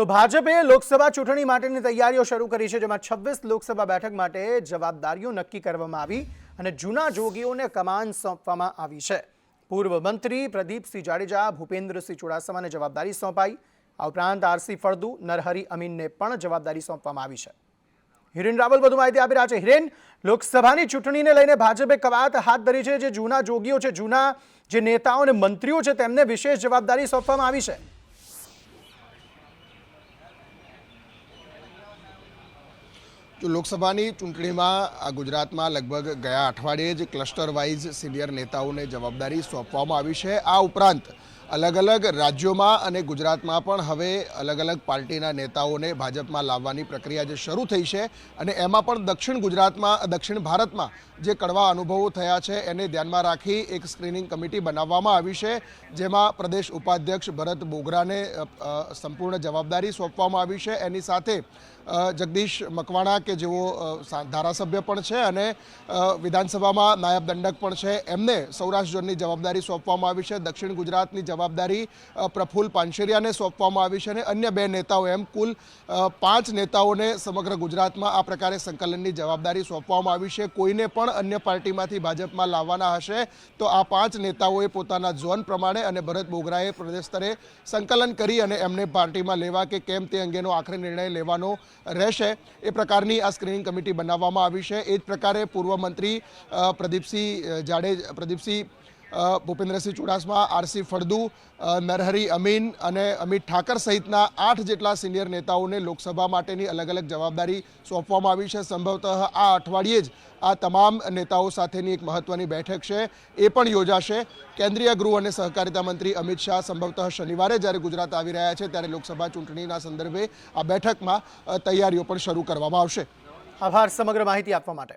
તો ભાજપે લોકસભા ચૂંટણી માટેની તૈયારીઓ શરૂ કરી છે, જેમાં છવ્વીસ લોકસભા બેઠક માટે જવાબદારીઓ નક્કી કરવામાં આવી અને જૂના જોગીઓને કમાન સોંપવામાં આવી છે. પૂર્વ મંત્રી પ્રદીપસિંહ જાડેજા, ભૂપેન્દ્રસિંહ ચુડાસમાને જવાબદારી સોંપાઈ. આ ઉપરાંત આરસી ફળદુ, નરહરી અમીનને પણ જવાબદારી સોંપવામાં આવી છે. હિરેન રાવલ વધુ માહિતી આપી રહ્યા છે. હિરેન, લોકસભાની ચૂંટણીને લઈને ભાજપે કવાયત હાથ ધરી છે, જે જૂના જોગીઓ છે, જૂના જે નેતાઓ અને મંત્રીઓ છે, તેમને વિશેષ જવાબદારી સોંપવામાં આવી છે જો લોકસભાની ચૂંટણીમાં ગુજરાતમાં લગભગ ગયા અઠવાડિયે જ ક્લસ્ટર વાઇઝ સિનિયર નેતાઓને જવાબદારી સોંપવામાં આવી છે. આ ઉપરાંત અલગ અલગ રાજ્યોમાં અને ગુજરાતમાં પણ હવે અલગ અલગ પાર્ટીના નેતાઓને ભાજપમાં લાવવાની પ્રક્રિયા જે શરૂ થઈ છે અને એમાં પણ દક્ષિણ ગુજરાતમાં, દક્ષિણ ભારતમાં જે કડવા અનુભવો થયા છે એને ધ્યાનમાં રાખી એક સ્ક્રીનિંગ કમિટી બનાવવામાં આવી છે, જેમાં પ્રદેશ ઉપાધ્યક્ષ ભરત બોગરાને સંપૂર્ણ જવાબદારી સોંપવામાં આવી છે. એની સાથે જગદીશ મકવાણા કે જેઓ ધારાસભ્ય પણ છે અને વિધાનસભામાં નાયબ દંડક પણ છે, એમને સૌરાષ્ટ્ર જવાબદારી સોંપવામાં આવી છે. દક્ષિણ ગુજરાતની જવાબદારી પ્રફુલ્લ પાનશેરિયાને સોંપવામાં આવી છે અને અન્ય બે નેતાઓ એમ કુલ પાંચ નેતાઓને સમગ્ર ગુજરાતમાં આ પ્રકારે સંકલનની જવાબદારી સોંપવામાં આવી છે. કોઈને પણ અન્ય પાર્ટીમાંથી ભાજપમાં લાવવાના હશે તો આ પાંચ નેતાઓએ પોતાના ઝોન પ્રમાણે અને ભરત બોગરાએ પ્રદેશ સ્તરે સંકલન કરી અને એમને પાર્ટીમાં લેવા કે કેમ તે અંગેનો આખરી નિર્ણય લેવાનો રહેશે. એ પ્રકારની આ સ્ક્રીનિંગ કમિટી બનાવવામાં આવી છે. એ જ પ્રકારે પૂર્વ મંત્રી પ્રદીપસિંહ જાડેજ, પ્રદીપસિંહ ભૂપેન્દ્રસિંહ ચુડાસમા, આરસી ફળદુ નરહરી અમીન અને અમિત ઠાકર સહિતના આઠ જેટલા સિનિયર નેતાઓને લોકસભા માટેની અલગ અલગ જવાબદારી સોંપવામાં આવી છે. સંભવતઃ આ અઠવાડિયે જ આ તમામ નેતાઓ સાથેની એક મહત્વની બેઠક છે એ પણ યોજાશે. કેન્દ્રીય ગૃહ અને સહકારિતા મંત્રી અમિત શાહ સંભવતઃ શનિવારે જ્યારે ગુજરાત આવી રહ્યા છે ત્યારે લોકસભા ચૂંટણીના સંદર્ભે આ બેઠકમાં તૈયારીઓ પણ શરૂ કરવામાં આવશે. આભાર સમગ્ર માહિતી આપવા માટે.